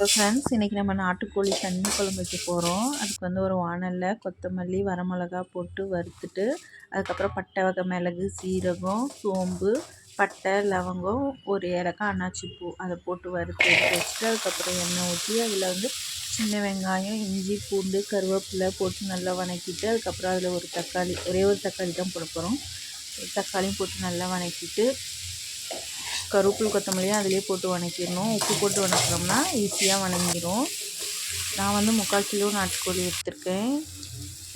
இப்போ ஃப்ரெண்ட்ஸ் இன்றைக்கி நம்ம நாட்டுக்கோழி தண்ணி குழம்பு வைக்க போகிறோம் அதுக்கு வந்து ஒரு வானலில் கொத்தமல்லி வரமிளகா போட்டு வறுத்துட்டு அதுக்கப்புறம் பட்டை வகை மிளகு சீரகம் சோம்பு பட்டை லவங்கம் ஒரு ஏலக்காய் அன்னாச்சி பூ அதை போட்டு வறுத்து எடுத்து வச்சுட்டு அதுக்கப்புறம் எண்ணெய் ஊற்றி அதில் வந்து சின்ன வெங்காயம் இஞ்சி பூண்டு கருவேப்பிலை போட்டு நல்லா வணக்கிட்டு அதுக்கப்புறம் அதில் ஒரு தக்காளி ஒரே ஒரு தக்காளி தான் போட போகிறோம் தக்காளியும் போட்டு நல்லா வணக்கிட்டு கருவேப்பில் கொத்தமல்லியும் அதிலே போட்டு வணக்கிடணும். உப்பு போட்டு வணக்கினோம்னா ஈஸியாக வணங்கிடும். நான் வந்து முக்கால் கிலோ நாட்டுக்கோழி எடுத்திருக்கேன்.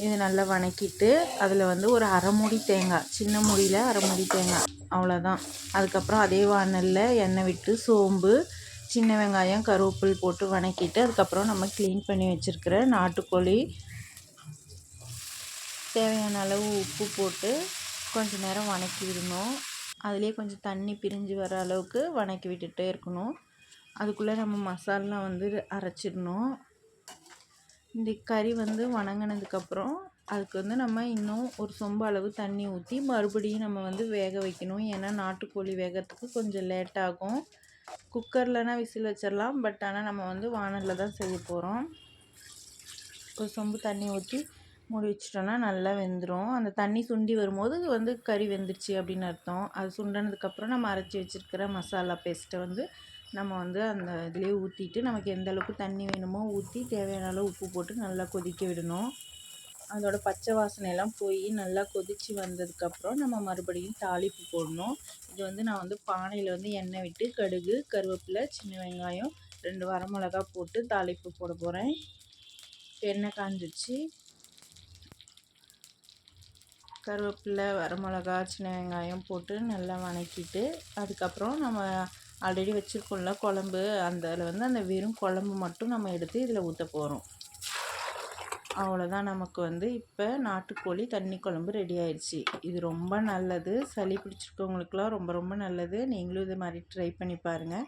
இது நல்லா வணக்கிட்டு அதில் வந்து ஒரு அரை மூடி தேங்காய் சின்ன மூடியில் அரை மூடி தேங்காய் அவ்வளோதான் அதுக்கப்புறம் அதே வானலில் எண்ணெய் விட்டு சோம்பு சின்ன வெங்காயம் கருவேப்பில் போட்டு வணக்கிட்டு அதுக்கப்புறம் நம்ம க்ளீன் பண்ணி வச்சுருக்கிற நாட்டுக்கோழி. தேவையான அளவு உப்பு போட்டு கொஞ்சம் நேரம் வணக்கி விடணும் அதிலே கொஞ்சம் தண்ணி பிரிஞ்சு வர அளவுக்கு வணக்கி விட்டுட்டே இருக்கணும். அதுக்குள்ளே நம்ம மசாலாம் வந்து அரைச்சிடணும். இந்த கறி வந்து வணங்கினதுக்கப்புறம் அதுக்கு வந்து நம்ம இன்னும் ஒரு சொம்பு அளவு தண்ணி ஊற்றி மறுபடியும் நம்ம வந்து வேக வைக்கணும். ஏன்னா நாட்டுக்கோழி வேகிறதுக்கு கொஞ்சம் லேட் ஆகும். குக்கர்லனா விசில் வச்சிடலாம். பட் ஆனால் நம்ம வந்து வானலில் தான் செய்ய போகிறோம் ஒரு சொம்பு தண்ணி ஊற்றி மூடி வச்சிட்டோன்னா நல்லா வெந்துடும் அந்த தண்ணி சுண்டி வரும்போது வந்து கறி வெந்துருச்சு அப்படின்னு அர்த்தம். அது சுண்டனதுக்கப்புறம் நம்ம அரைச்சி வச்சுருக்கிற மசாலா பேஸ்ட்டை வந்து நம்ம வந்து அந்த இதிலே ஊற்றிட்டு நமக்கு எந்த அளவுக்கு தண்ணி வேணுமோ ஊற்றி தேவையான அளவு உப்பு போட்டு நல்லா கொதிக்க விடணும். அதோட பச்சை வாசனையெல்லாம் போய் நல்லா கொதித்து வந்ததுக்கப்புறம் நம்ம மறுபடியும் தாளிப்பு போடணும். இது வந்து நான் வந்து பானையில் வந்து எண்ணெய் விட்டு கடுகு கருவேப்பிலை சின்ன வெங்காயம் ரெண்டு வரமிளகா போட்டு தாளிப்பு போட போகிறேன் எண்ணெய் காஞ்சிச்சு கருவேப்பிலை வரமிளகா சின்ன வெங்காயம் போட்டு நல்லா வணக்கிட்டு அதுக்கப்புறம் நம்ம ஆல்ரெடி வச்சுருக்கோம்ல குழம்பு அந்த அதில் வந்து அந்த வெறும் குழம்பு மட்டும் நம்ம எடுத்து இதில் ஊற்ற போகிறோம் அவ்வளோதான் நமக்கு வந்து இப்போ நாட்டுக்கோழி தண்ணி குழம்பு ரெடி ஆயிடுச்சு. இது ரொம்ப நல்லது. சளி பிடிச்சிருக்கவங்களுக்குலாம் ரொம்ப ரொம்ப நல்லது. நீங்களும் இது மாதிரி ட்ரை பண்ணி பாருங்கள்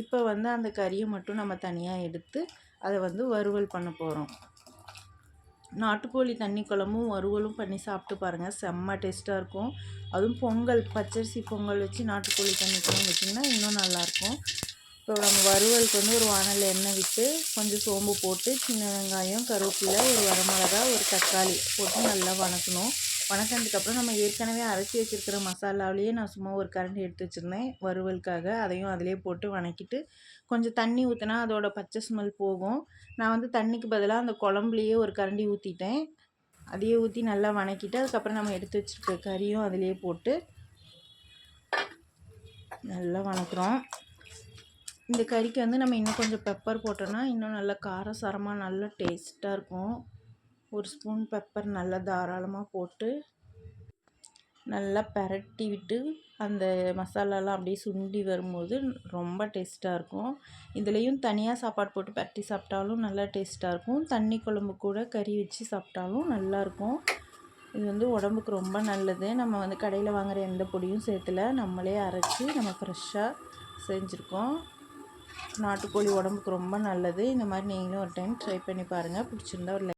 இப்போ வந்து அந்த கறியை மட்டும் நம்ம தனியாக எடுத்து அதை வந்து வறுவல் பண்ண போகிறோம் நாட்டுக்கோழி தண்ணி குழம்பும் வறுவலும் பண்ணி சாப்பிட்டு பாருங்கள் செம்ம டேஸ்ட்டாக இருக்கும். அதுவும் பொங்கல் பச்சரிசி பொங்கல் வச்சு நாட்டுக்கோழி தண்ணி குழம்பு வச்சிங்கன்னா இன்னும் நல்லாயிருக்கும். இப்போ நம்ம வறுவலுக்கு வந்து ஒரு வானல் எண்ணெய் விட்டு கொஞ்சம் சோம்பு போட்டு சின்ன வெங்காயம் கருவேப்பிலை ஒரு வரமிளகா ஒரு தக்காளி போட்டு நல்லா வணக்கணும். வணக்கினதுக்கப்புறம் நம்ம ஏற்கனவே அரைச்சி வச்சுருக்கிற மசாலாவிலேயே நான் சும்மா ஒரு கரண்டி எடுத்து வச்சுருந்தேன். வறுவலுக்காக அதையும் அதிலே போட்டு வணக்கிட்டு கொஞ்சம் தண்ணி ஊற்றினா அதோட பச்சை ஸ்மெல் போகும். நான் வந்து தண்ணிக்கு பதிலாக அந்த குழம்புலையே ஒரு கரண்டி ஊற்றிட்டேன் அதையே ஊற்றி நல்லா வணக்கிட்டு அதுக்கப்புறம் நம்ம எடுத்து வச்சுருக்க கறியும் அதிலே போட்டு நல்லா வணக்கிறோம். இந்த கறிக்கு வந்து நம்ம இன்னும் கொஞ்சம் பெப்பர் போட்டோன்னா இன்னும் நல்லா காரசாரமாக நல்லா டேஸ்ட்டாக இருக்கும். ஒரு ஸ்பூன் பெப்பர் நல்லா தாராளமாக போட்டு நல்லா பரட்டி விட்டு அந்த மசாலாலாம் அப்படியே சுண்டி வரும்போது ரொம்ப டேஸ்ட்டாக இருக்கும். இதுலேயும் தனியாக சாப்பாடு போட்டு பரட்டி சாப்பிட்டாலும் நல்லா டேஸ்ட்டாக இருக்கும். தண்ணி குழம்பு கூட கறி வச்சு சாப்பிட்டாலும் நல்லாயிருக்கும் இது வந்து உடம்புக்கு ரொம்ப நல்லது. நம்ம வந்து கடையில் வாங்குகிற எந்த பொடியும் சேர்த்துல நம்மளே அரைச்சி நம்ம ஃப்ரெஷ்ஷாக செஞ்சுருக்கோம். நாட்டுக்கோழி உடம்புக்கு ரொம்ப நல்லது. இந்த மாதிரி நீங்களும் ஒரு டைம் ட்ரை பண்ணி பாருங்கள் பிடிச்சிருந்தா ஒரு